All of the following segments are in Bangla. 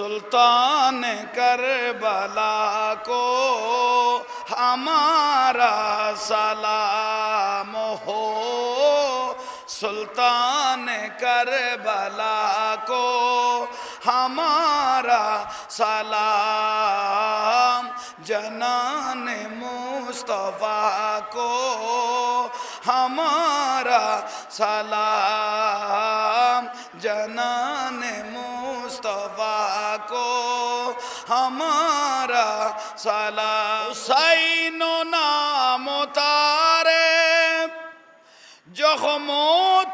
سلطان کربلا کو ہمارا سلام ہو۔ سلطان کربلا کو ہمارا سلام۔ جنان مصطفیٰ کو ہمارا سلام۔ جنان مصطفیٰ ہمارا سلا حسین نام تارے جخم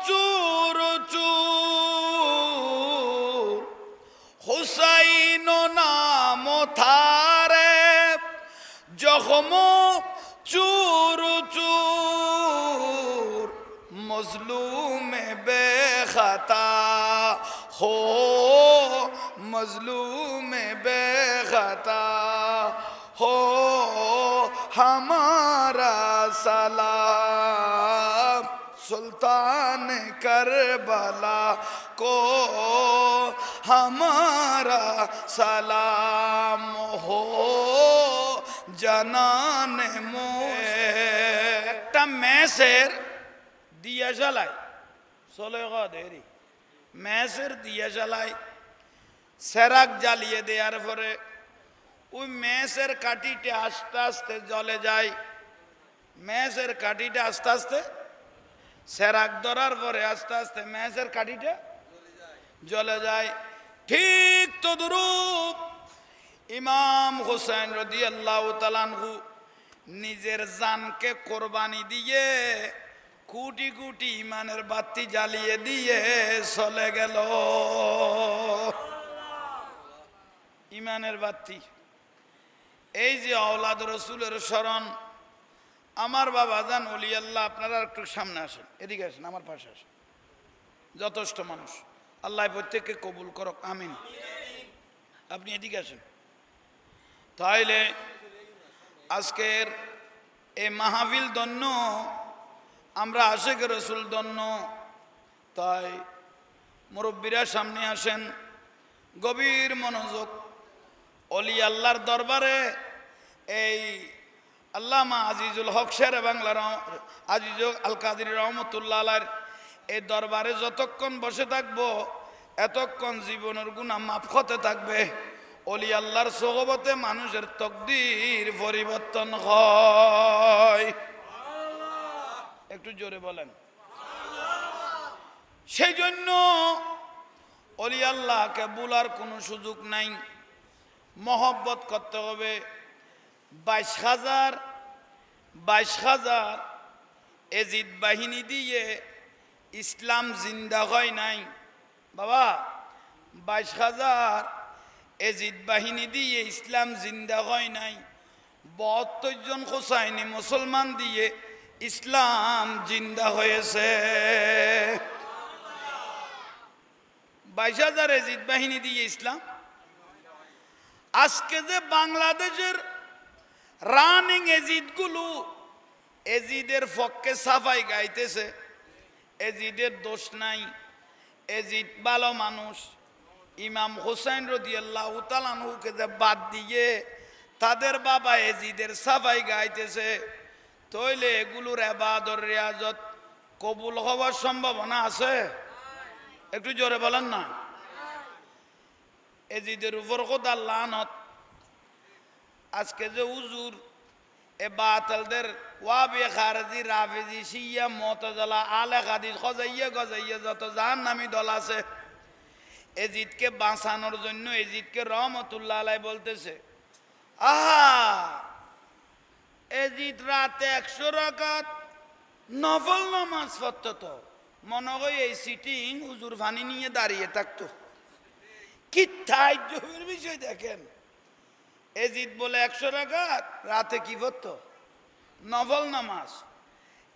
چور چور حسین نام تارے جخم چور چور مظلوم بے خطا ہو مظلوم بے خطا ہو ہمارا سلام سلطان کربلا کو ہمارا سلام ہو جنان موسیٰ میں سیر دیا جلائی سولے غا دیری، میں سیر دیا جلائی সেরাক জ্বালিয়ে দেওয়ার পরে ওই মেসের কাঠিটা আস্তে আস্তে জলে যায়। মেসের কাঠিটা আস্তে আস্তে সেরাক ধরার পরে আস্তে আস্তে মেসের কাঠিটা জলে যায়। ঠিক তদরূপ ইমাম হোসেন রদি আল্লাহ তালানহু নিজের জানকে কোরবানি দিয়ে কুটি কুটি ইমানের বাতি জ্বালিয়ে দিয়ে চলে গেল। ইমানের বাতি। এই যে আওলাদ রসুলের স্মরণ, আমার বাবা অলি আল্লাহ, আপনারা একটু সামনে আসেন, এদিকে আসেন, আমার পাশে আসেন। যথেষ্ট মানুষ। আল্লাহ প্রত্যেককে কবুল করক, আমিন। আপনি এদিকে আসেন। তাইলে আজকের এই মাহাবিল দন্য, আমরা আশেখ রসুল দন্য, তাই মুরব্বীরা সামনে আসেন, গভীর মনোযোগ অলি আল্লাহর দরবারে এই আল্লামা আজিজুল হক শের বাংলার আজিজুল আল কাদির রহমতুল্লাহ আলার এই দরবারে যতক্ষণ বসে থাকব, এতক্ষণ জীবনের গুণা মাফ হতে থাকবে। অলি আল্লাহর সহবতে মানুষের তকদির পরিবর্তন হয়। একটু জোরে বলেন। সেই জন্য অলি আল্লাহকে বলার কোনো সুযোগ নাই। মহব্বত করতে হবে। বাইশ হাজার বাইশ হাজার এজিদ বাহিনী দিয়ে ইসলাম জিন্দা হয় নাই। বাবা, বাইশ হাজার এজিদ বাহিনী দিয়ে ইসলাম জিন্দা হয় নাই। বহত্তর জন হোসাইনি মুসলমান দিয়ে ইসলাম জিন্দা হয়েছে। বাইশ হাজার এজিদ বাহিনী দিয়ে ইসলাম আজকে যে বাংলাদেশের রানিং এজিদগুলো এজিদের পক্ষে সাফাই গাইতেছে এজিদের দোষ নাই এজিদ ভালো মানুষ, ইমাম হোসেন রদিয়াল্লাহ তালানহুকে যে বাদ দিয়ে তাদের বাবা এজিদের সাফাই গাইতেছে, তইলে এগুলোর এবাদর রেয়াজত কবুল হওয়ার সম্ভাবনা আছে? একটু জোরে বলেন না। এজিদের উপর কোথা লানত। আজকে যে উজুর এ বাতালদের ওয়াবি খারজি, রাফেজি, শিয়া মতজালা আলে খাদি খজাইয়া গজাইয়া যত জাহান নামি দল আছে, এজিদকে বাঁচানোর জন্য এজিদকে রহমতুল্লাহ আলাই বলতেছে, আহা, এজিদ রাতে একশো রাকাত নফল নামাজ পড়তো তো। মনে হয় এই সিটিং হুজুর ফানি নিয়ে দাঁড়িয়ে থাকতো। কি তাইজবের বিষয় দেখেন। এজিদ বলে একশো রাকাত, রাতে কি পড়তো নফল নামাজ।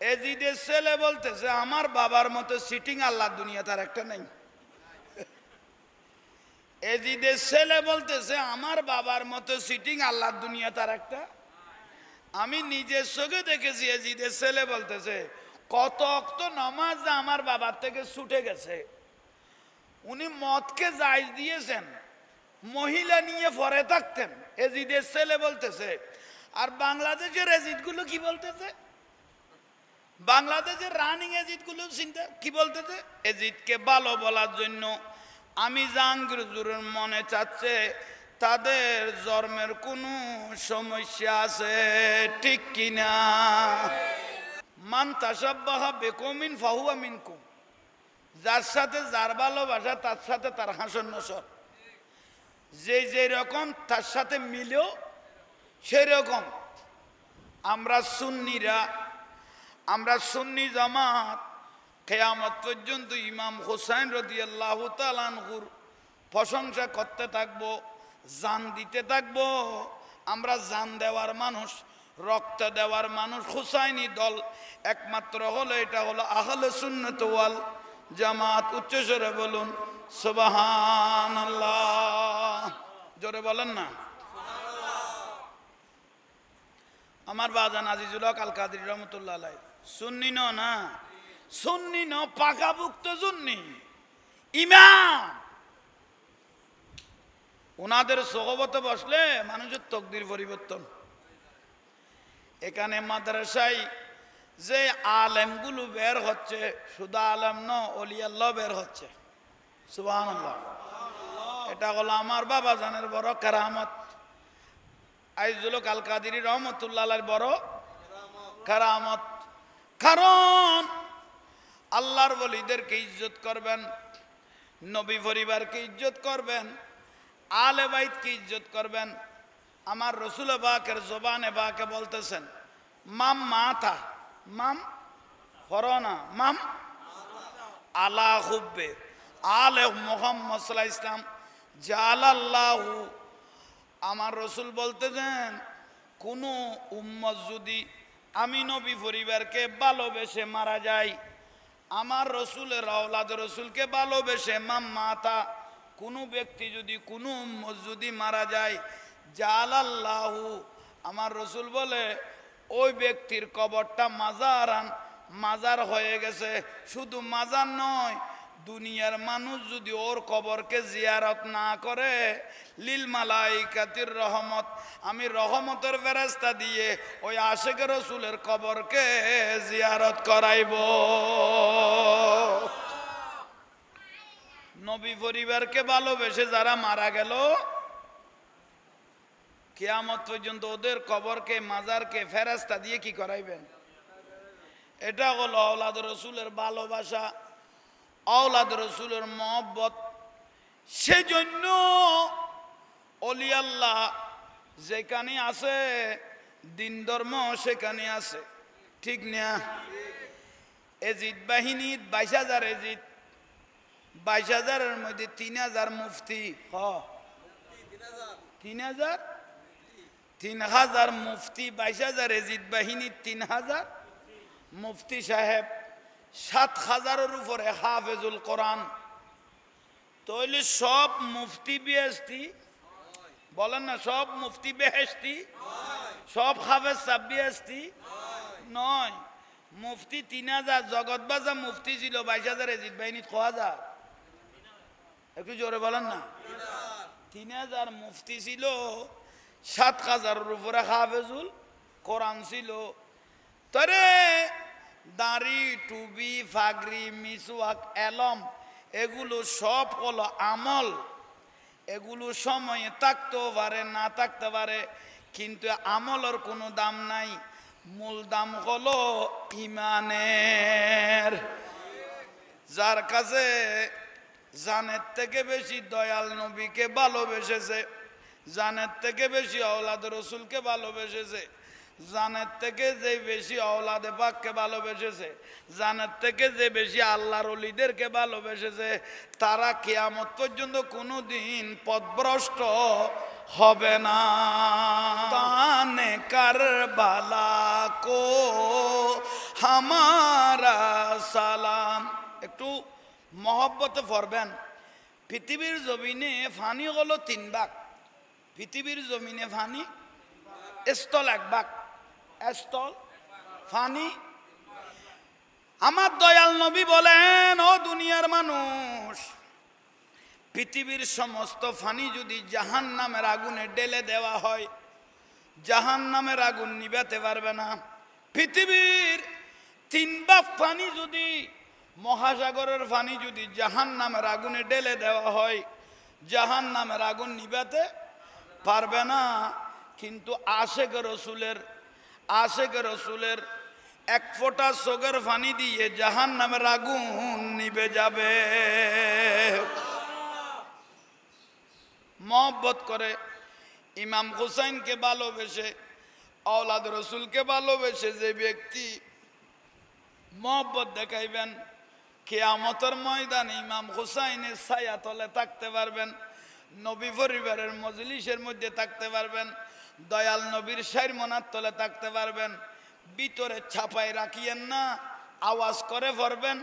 এজিদের ছেলে বলতেছে, আমার বাবার মতো সিটিং আল্লাহ দুনিয়া তার একটা নেই। এজিদের ছেলে বলতেছে, আমার বাবার মতো সিটিং আল্লাহর দুনিয়া তার একটা আমি নিজের চোখে দেখেছি। এজিদের ছেলে বলতেছে, কত অক্ত নামাজ আমার বাবার থেকে ছুটে গেছে। উনি মদকে জায়জ দিয়েছেন। মহিলা নিয়ে পরে থাকতেন। এজিদের ছেলে বলতেছে, আর বাংলাদেশের এজিদগুলো কি বলতেছে? বাংলাদেশের রানিং এজিদগুলো চিন্তা, কি বলতেছে? এজিদকে ভালো বলার জন্য আমি জাহাঙ্গীরের মনে চাচ্ছে, তাদের জন্মের কোনো সমস্যা আছে, ঠিক কিনা? মান তাসাব্বাহা বেকমিন ফাহুয়া মিনকুম। যার সাথে যার ভালোবাসা, তার সাথে তার হাসন নসর যে যে রকম, তার সাথে মিলেও সেরকম। আমরা সুন্নিরা, আমরা সুন্নি জামাত, কেয়ামত পর্যন্ত ইমাম হোসাইন রদি আল্লাহ তালানহুর প্রশংসা করতে থাকব, জান দিতে থাকব। আমরা জান দেওয়ার মানুষ, রক্ত দেওয়ার মানুষ, হুসাইনি দল। একমাত্র হলো, এটা হলো আহলে সুন্নত ওয়াল জামাত উচ্চ উচ্চস্বরে বলুন সুবাহান জোরে বলেন না। আমার বাজান আজিজুল আল কাদির রহমতুল্লাহ সুন্নি ন না? সুন্নি ন পাকাভুক্ত সুন্নি। ইমাম। ওনাদের সহবতে বসলে মানুষের তকদির পরিবর্তন। এখানে মাদ্রাসায় যে আলেমগুলো বের হচ্ছে, শুধু আলেম ন অলিয়াল্লাহ বের হচ্ছে। সুবাহ এটা হলো আমার বাবা জানের বড় কারামত। আইজুল কাল কাদির রহমতুল্লাহ বড় কারামত। কারণ আল্লাহর বলিদেরকে ইজ্জত করবেন, নবী পরিবারকে ইজ্জত করবেন, আলে বাইতকে ইজ্জত করবেন। আমার রসুল বাকের জবানে বাকে বলতেছেন, মাম মাথা মাম, ফরনা, মাম, আলা হুব্বে। আলে মোহাম্মদ সাল্লাহ ইসলাম জালাল্লাহু। আমার রসুল বলতে দেন কোনো উম্মত যদি আমি নবী পরিবারকে ভালোবেসে মারা যায়, আমার রসুলের আওলাদ রসুলকে ভালোবেসে মাম মাতা, কোনো ব্যক্তি যদি, কোনো উম্মত যদি মারা যায়, জালাল্লাহু। আমার রসুল বলে ওই ব্যক্তির কবরটা মাজারান, মাজার হয়ে গেছে। শুধু মাজার নয়, দুনিয়ার মানুষ যদি ওর কবরকে জিয়ারত না করে, লিল মালাইকাতির রহমত, আমি রহমতের ফেরেস্তা দিয়ে ওই আশেখ রসুলের কবরকে জিয়ারত করাইব। নবী পরিবারকে ভালোবেসে যারা মারা গেল কেয়ামত পর্যন্ত ওদের কবরকে, মাজারকে ফেরাস্তা দিয়ে কি করাইবেন? এটা হলো আওলাদ রসুলের ভালোবাসা আওলাদ রসুলের মহব্বত। সেজন্য অলি আল্লাহ যেখানে আছে, দিন ধর্ম সেখানে আছে। ঠিক না? এজিদ বাহিনী বাইশ হাজার এজিদ, বাইশ হাজারের মধ্যে তিন হাজার মুফতি। হ। তিন হাজার? তিন হাজার মুফতি, বাইশ হাজার এজিদ বাহিনী তিন হাজার মুফতি সাহেব সাত হাজারের উপরে হাফেজুল কোরআন। তৈলে সব মুফতি বেহেস্তি বলেন না, সব মুফতি বেহেস্তি সব হাফেজ সাব বেহেস্তি নয়। মুফতি তিন হাজার জগৎ বাজা মুফতি ছিল, বাইশ হাজার এজিদ বাহিনী ছ হাজার একটু জোরে বলেন না। তিন হাজার মুফতি ছিল সাত হাজারের উপরে হাফেজুল কোরআন ছিল। তরে দাড়ি টুবি ফাগরি, মিসওয়াক, এলম, এগুলো সব হলো আমল। এগুলো সময়ে থাকতেও পারে, না থাকতে পারে, কিন্তু আমলের কোনো দাম নাই। মূল দাম হলো ইমানের। যার কাছে জানের থেকে বেশি দয়াল নবীকে ভালোবেসেছে। জানের থেকে বেশি আওলাদ রসুলকে ভালোবেসেছে। জানের থেকে যে বেশি আওলাদে পাককে ভালোবেসেছে, জানের থেকে যে বেশি আল্লাহর অলিদেরকে ভালোবেসেছে, তারা কেয়ামত পর্যন্ত কোনো দিন পদভ্রষ্ট হবে না। তানে কারবালা কো হামারা সালাম। একটু মহব্বতে পড়বেন পৃথিবীর জমিনে ফানি হলো তিন ভাগ। পৃথিবীর জমিনে ফানি, স্থল এক ভাগ স্থল, ফানি। আমার দয়াল নবী বলেন, ও দুনিয়ার মানুষ, পৃথিবীর সমস্ত ফানি যদি জাহান নামের আগুনে ডেলে দেওয়া হয় জাহান নামের আগুন নিভাতে পারবে না। পৃথিবীর তিন বাপ পানি যদি, মহাসাগরের পানি যদি জাহান নামের আগুনে ডেলে দেওয়া হয় জাহান নামের আগুন নিভাতে পারবে না। কিন্তু আশেক রসুলের আশেক রসুলের এক ফোঁটা চোখের ফানি দিয়ে জাহান নামের আগুন নিবে যাবে। মহব্বত করে ইমাম হুসাইনকে ভালোবেসে, আওলাদ রসুলকে ভালোবেসে যে ব্যক্তি মহব্বত দেখাইবেন, কেয়ামতের ময়দানে ইমাম হুসাইনের ছায়া তলে থাকতে পারবেন। নবী পরিবারের মজলিসের মধ্যে থাকতে পারবেন, দয়াল নবীর সাইর মনার তলে থাকতে পারবেন, ভিতরে ছাপাই রাখিয়েন না, আওয়াজ করে পড়বেন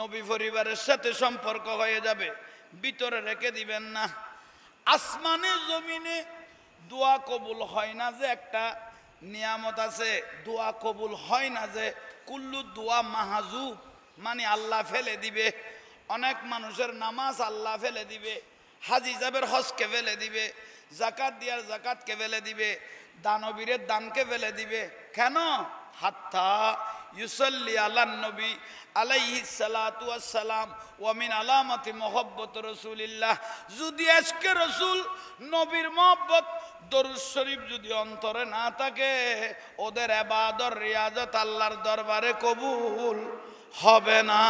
নবী পরিবারের সাথে সম্পর্ক হয়ে যাবে, ভিতরে রেখে দিবেন না। আসমানে জমিনে দোয়া কবুল হয় না যে একটা নিয়ামত আছে, দোয়া কবুল হয় না যে কুল্লু দোয়া মাহাজু মানে আল্লাহ ফেলে দিবে, অনেক মানুষের নামাজ আল্লাহ ফেলে দিবে হাজি যাবের হজকে ফেলে দিবে, জাকাত দিয়ার জাকাতকে ফেলে দিবে, দানবীরের দানকে ফেলে দিবে। কেন? হাত্তা ইউসল্লি আল্লাহ নবী আলাইহি সালাতু সালাম ওয়ামিন আলামতি মোহব্বত রসুলিল্লাহ। যদি আজকে রসুল নবীর মোহব্বত দরুদ শরীফ যদি অন্তরে না থাকে, ওদের এবাদর রিয়াজত আল্লাহর দরবারে কবুল। হবে না।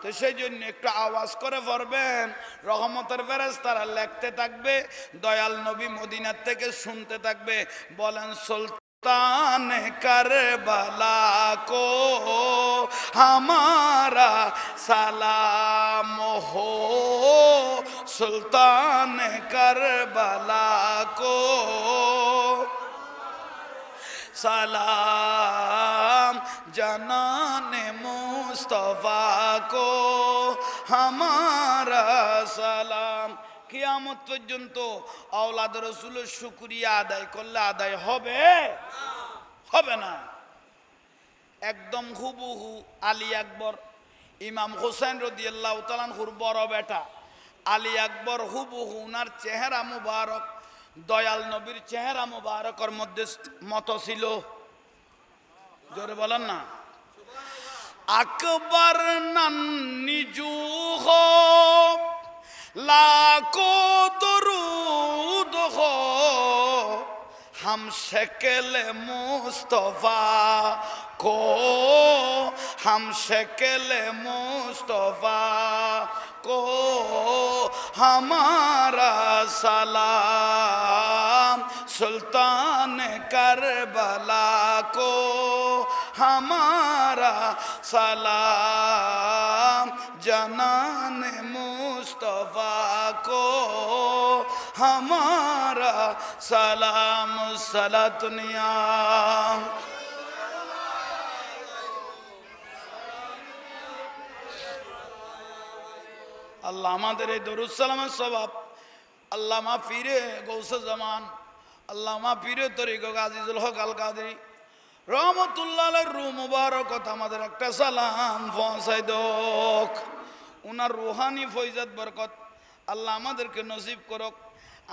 তো সেই জন্য একটু আওয়াজ করে পড়বেন রহমতের ফেরেজ তারা লেখতে থাকবে, দয়াল নবী মদিনার থেকে শুনতে থাকবে, বলেন, সুলতান কারবালা কো, হামারা সালাম হো, সুলতান কারবালা কো, সালাম জানানে মুস্তফা কো, হামারা সালাম। কিয়ামত পর্যন্ত আওলাদ রসুলের শুক্রিয়া আদায় করলে আদায় হবে? হবে না। একদম হুবুহু আলী আকবর, ইমাম হোসেন রদিয়াল্লাহ তালানহুর বড় বেটা। আলী আকবর হুবুহু উনার চেহারা মুবারক, দয়াল নবীর চেহারা মুবারকর মধ্যে মত ছিল। জোরে বলেন না। আকবর নিজু হো লাখো দরুদ হো ہم شکل مصطفیٰ کو ہم شکل مصطفیٰ کو ہمارا سلام سلطان کربلا کو ہمارا سلام جنان مصطفیٰ کو ہمارا سلام سلا دنیا আল্লাহ আমাদের এই দরুসালামের স্বভাব আল্লামা ফিরে গৌসে জামান আল্লামা পীরে তরিক গাজীজুল হক আল কাদরি রহমতুল্লাহ রু মুবারকত আমাদের একটা সালাম পৌঁছাই দোক। উনার রুহানি ফৈজাত বরকত। আল্লাহ আমাদেরকে নসিব করক।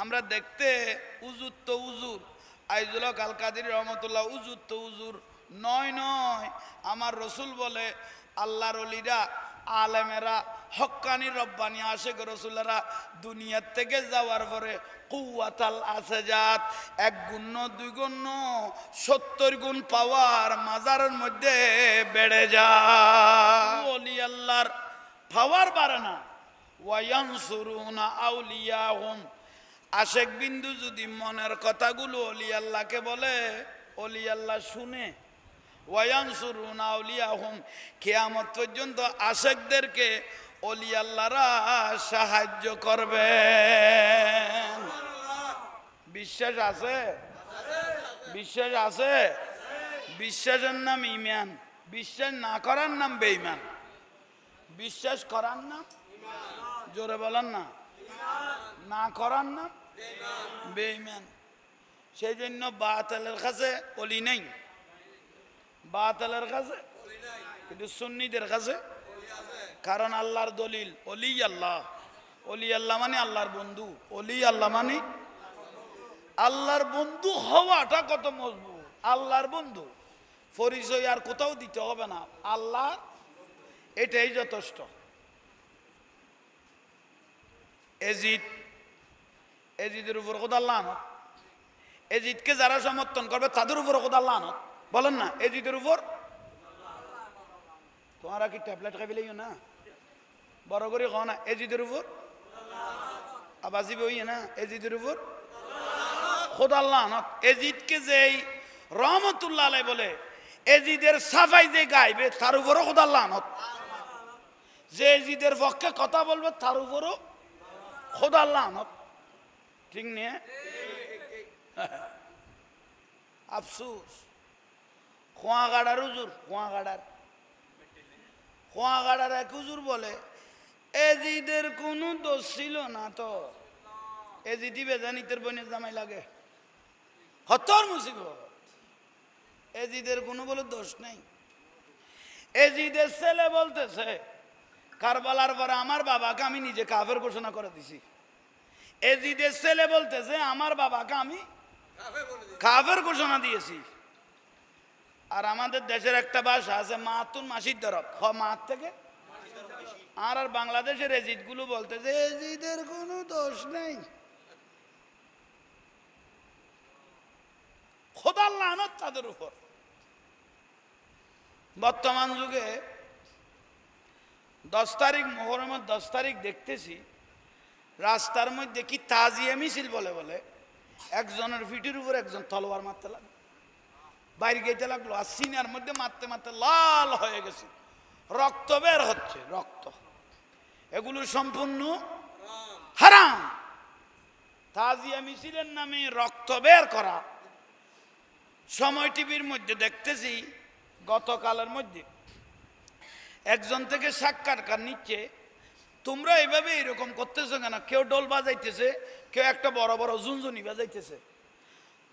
আমরা দেখতে উজুর তো উজুর আইজুল আল কাদির রহমতুল্লাহ উজুর তো উজুর নয় নয়। আমার রসুল বলে, আল্লাহর অলিরা আলেমেরা হক্কানি রব্বানি আশেক রসুলেরা দুনিয়ার থেকে যাওয়ার পরে কুয়াতাল জাত এক গুণ দুই গুণ সত্তর গুণ পাওয়ার মাজারের মধ্যে বেড়ে যায়। অলি আল্লাহর পাওয়ার বাড়ে না। ওয়ান সুরুনা আউলিয়া হোম আশেক বিন্দু যদি মনের কথাগুলো অলি আল্লাহকে বলে অলি আল্লাহ শুনে ওয়ানসুরুন আউলিয়াহুম, কিয়ামত পর্যন্ত আশেকদেরকে অলি সাহায্য করবে। বিশ্বাস আছে? বিশ্বাস আছে? বিশ্বাসের নাম ইমান বিশ্বাস না করার নাম বেইমান বিশ্বাস করার নাম? জোরে বলার না। না করার নাম? বেইমান সেই জন্য বাতালের কাছে অলি নেই। বাতালের কাছে? কিন্তু সুন্নিদের কাছে? কারণ আল্লাহর দলিল, অলি আল্লাহ। অলি আল্লাহ মানে আল্লাহর বন্ধু, অলি আল্লাহ মানে আল্লাহর বন্ধু হওয়াটা কত মজবুত? আল্লাহর বন্ধু। পরিচয় আর কোথাও দিতে হবে না। আল্লাহ এটাই যথেষ্ট। এজিদ, এজিদের উপর আল্লাহ আনত। এজিদকে যারা সমর্থন করবে, তাদের উপর আল্লাহ আনত। বলেন না, এজিদের উপর? তোমারা কি ট্যাবলেট খাই না? বড় করে খাও না, এজিদের উপর? আবাসি বই না, এজিদের উপর? খোদ আল্লাহ আনত এজিদকে যেই রহমতুল্লাহ আলাই বলে, এজিদের সাফাই যে গাইবে, তার উপরও খোদ আল্লাহ আনত যে এজিদের পক্ষে কথা বলবে, তার উপরও খোদ আল্লাহ আনত ঠিক নিয়ে আফসুস। খোয়াগাড়ার হুজুর খোয়াগাড়ার খোয়াগাড়ার এক হুজুর বলে এজিদের কোনো দোষ ছিল না তো। এজিদি বেজানিতের বনে জামাই লাগে। হতর মুসিবত। এজিদের কোনো বলে দোষ নেই। এজিদের ছেলে বলতেছে কারবালার পরে আমার বাবাকে আমি নিজে কাফের ঘোষণা করে দিছি। এজিদের ছেলে বলতেছে আমার বাবাকে আমি কাফের ঘোষণা দিয়েছি। আর আমাদের দেশের একটা ভাষা আছে মাতুন মাসির দরক হ মাত থেকে আর আর বাংলাদেশের এজিদগুলো বলতে যে এজিদের কোনো দোষ নেই। খোদার লানত তাদের উপর। বর্তমান যুগে দশ তারিখ মোহরমের দশ তারিখ দেখতেছি, রাস্তার মধ্যে কি তাজিয়া মিছিল বলে বলে, একজনের ফিটির উপর একজন তলোয়ার মারতে লাগল, বাইরে গেতে লাগল, আর সিনার মধ্যে মারতে মারতে লাল হয়ে গেছে। রক্ত বের হচ্ছে, রক্ত। এগুলো সম্পূর্ণ হারাম। তাজিয়া মিছিলের নামে রক্ত বের করা। সময় টিভির মধ্যে দেখতেছি, গতকালের মধ্যে। একজন থেকে সাক্ষাৎকার নিচ্ছে, তোমরা এইভাবে এরকম করতেছো কেন? কেউ ডোল বাজাইতেছে, কেউ একটা বড় বড় ঝুনঝুনি বাজাইতেছে।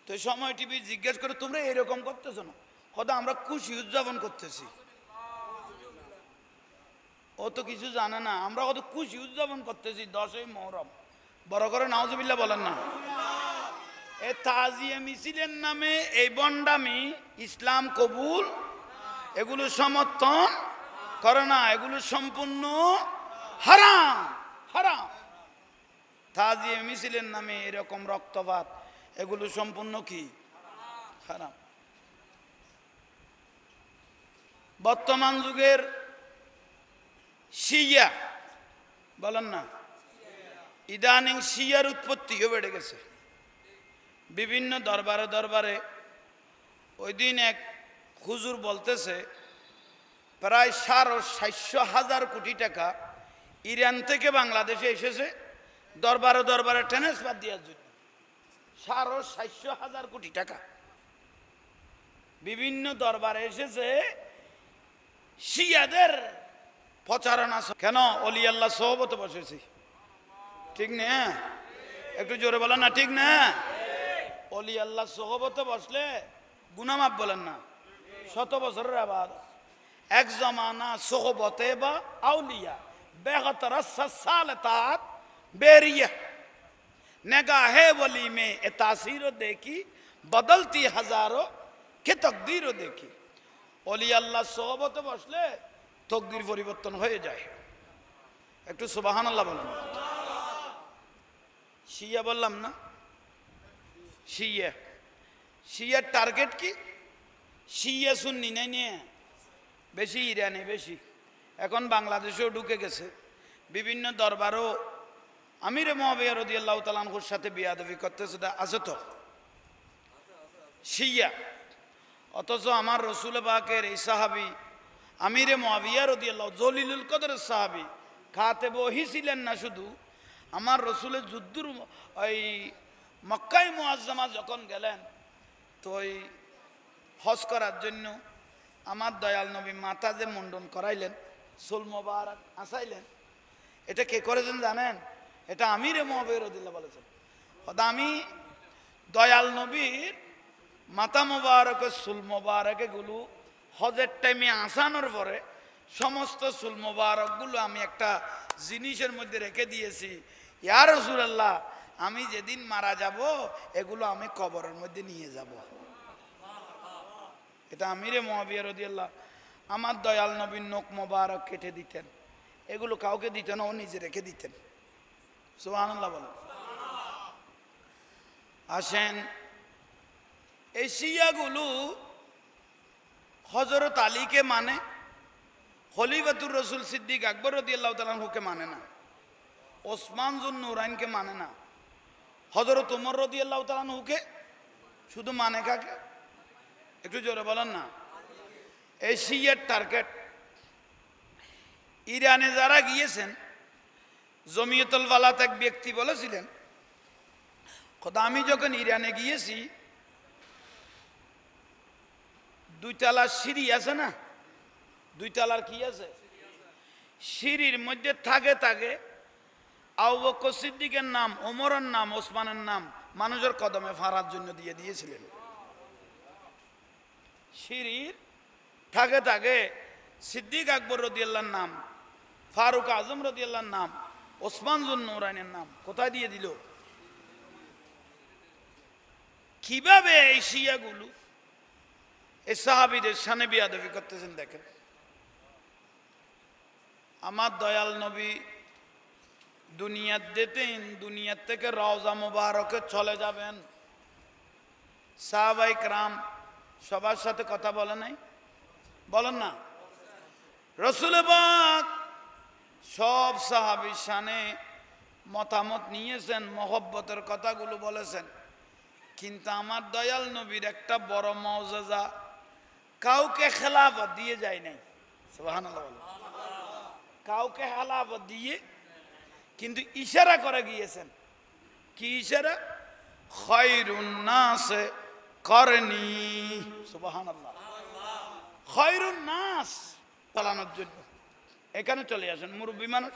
তো সময় টিভি জিজ্ঞেস করে, তোমরা এরকম করতেছো না? কথা আমরা খুশি উদযাপন করতেছি। ও তো কিছু জানে না। আমরা কত খুশি উদযাপন করতেছি, দশই মহরম। বড় করে নাওজবিল্লা বলেন না। এ তাজিয়া মিছিলের নামে এই বন্ডামি ইসলাম কবুল? এগুলো সমর্থন করে না, এগুলো সম্পূর্ণ হারাম হারাম। তাজিয়া মিছিলের নামে এরকম রক্তপাত, এগুলো সম্পূর্ণ কি? হারাম। বর্তমান যুগের শিয়া। বলেন না। ইদানিং শিয়ার উৎপত্তিও বেড়ে গেছে। বিভিন্ন দরবারে দরবারে ওই দিন এক হুজুর বলতেছে, প্রায় সাড়ে সাতশো হাজার কোটি টাকা ইরান থেকে বাংলাদেশে এসেছে, দরবারে দরবারে ট্রান্সফার দেওয়ার জন্য। সাড়ে সাতশো হাজার কোটি টাকা। বিভিন্ন দরবারে এসেছে শিয়াদের প্রচারণা কেন অলি আল্লাহ সহবতে বসেছি ঠিক না একটু জোরে বলেন না ঠিক না অলি আল্লাহ সহবতে বসলে গুনামাপ বলেন না শত বছরের আবার এক জমানা সোহবতে বা আউলিয়া বেহতর সাল তাত বেরিয়া नगाहे वली में ए तासीर देखी बदलती हजारों কে তকদিরও দেখি অলি আল্লাহ সহবতে বসলে তকদির পরিবর্তন হয়ে যায়। একটু সুবাহান আল্লাহ বলেন। শিয়া বললাম না? শিয়া। শিয়ার টার্গেট কি? শিয়া শুননি নাই নিয়ে বেশি ইরানি, বেশি। এখন বাংলাদেশেও ঢুকে গেছে। বিভিন্ন দরবারও আমিরে মহাবিয়া রদি আল্লাহ তালানহুর সাথে বিয়াদবি করতেছে তা আছে তো? শিয়া। অথচ আমার রসুল বাকের এই সাহাবি আমিরে মহাবিয়া রদি আল্লাহ জলিলুল কদর সাহাবি খাতে বহি ছিলেন না শুধু, আমার রসুলের যুদ্ধর ওই মক্কাই মুআজ্জামা যখন গেলেন, তো ওই হজ করার জন্য আমার দয়াল নবী মাথা যে মুন্ডন করাইলেন সুল মোবারক আসাইলেন। এটা কে করেছেন জানেন? এটা আমিরে মহাবেরদিল্লা বলেছেন। হয়তো আমি দয়াল নবীর মাতা মোবারকের সুল মোবারক এগুলো হজের টাইমে আসানোর পরে সমস্ত সুল মোবারকগুলো আমি একটা জিনিসের মধ্যে রেখে দিয়েছি। ইয়ার রসুলাল্লাহ, আমি যেদিন মারা যাব, এগুলো আমি কবরের মধ্যে নিয়ে যাব। এটা আমিরে মহাবিয়া রদিয়াল্লাহ, আমার দয়াল নবীন নোক মোবারক কেটে দিতেন। এগুলো কাউকে দিতেন, ও নিজে রেখে দিতেন। সুবহানাল্লাহ বলো আসেন, এই শিয়াগুলো হজরত আলীকে মানে? খলিফাতুর রসুল সিদ্দিক আকবর রদি আল্লাহ তালাহুকে মানে না। ওসমান জুন নুরাইনকে মানে না। হজরত উমর রদি আল্লাহ তালাহুকে শুধু মানে কাকে? একটু জোরে বলেন না। এই শিয়ার টার্গেট। ইরানে যারা গিয়েছেন, জমিয়তুল বালাত এক ব্যক্তি বলেছিলেন, খোদা, আমি যখন ইরানে গিয়েছি দুইতলার সিঁড়ি আছে না? দুইতলার কি আছে? সিঁড়ির মধ্যে থাকে থাকে আবু বকর সিদ্দিকের নাম, ওমরের নাম, ওসমানের নাম মানুষের কদমে ফাড়ার জন্য দিয়ে দিয়েছিলেন। সিঁড়ির থাকে থাকে সিদ্দিক আকবর রদিয়াল্লার নাম, ফারুক আজম রদিয়াল্লার নাম, ওসমান জুন নুরাইনের নাম কোথায় দিয়ে দিল? কীভাবে এই শিয়াগুলো এই সাহাবিদের সানে বিয়াদবি করতেছেন, দেখেন। আমার দয়াল নবী দুনিয়ার দিতেন দুনিয়ার থেকে রওজা মুবারকে চলে যাবেন। সাহাবাই ক্রাম সবার সাথে কথা বলে নাই? বলেন না। রসুলবাক সব সাহাবির সানে মতামত নিয়েছেন, মহব্বতের কথাগুলো বলেছেন। কিন্তু আমার দয়াল নবীর একটা বড় মৌজাজা কাউকে খেলাফত দিয়ে যায় নাই। কাউকে খেলাফত দিয়ে কিন্তু ইশারা করে গিয়েছেন। কি ইশারা? খয়রুন নাস করনি। সুবহানাল্লাহ। খয়রুন নাস চালানোর জন্য। এখানে চলে আসেন মুরব্বী মানুষ।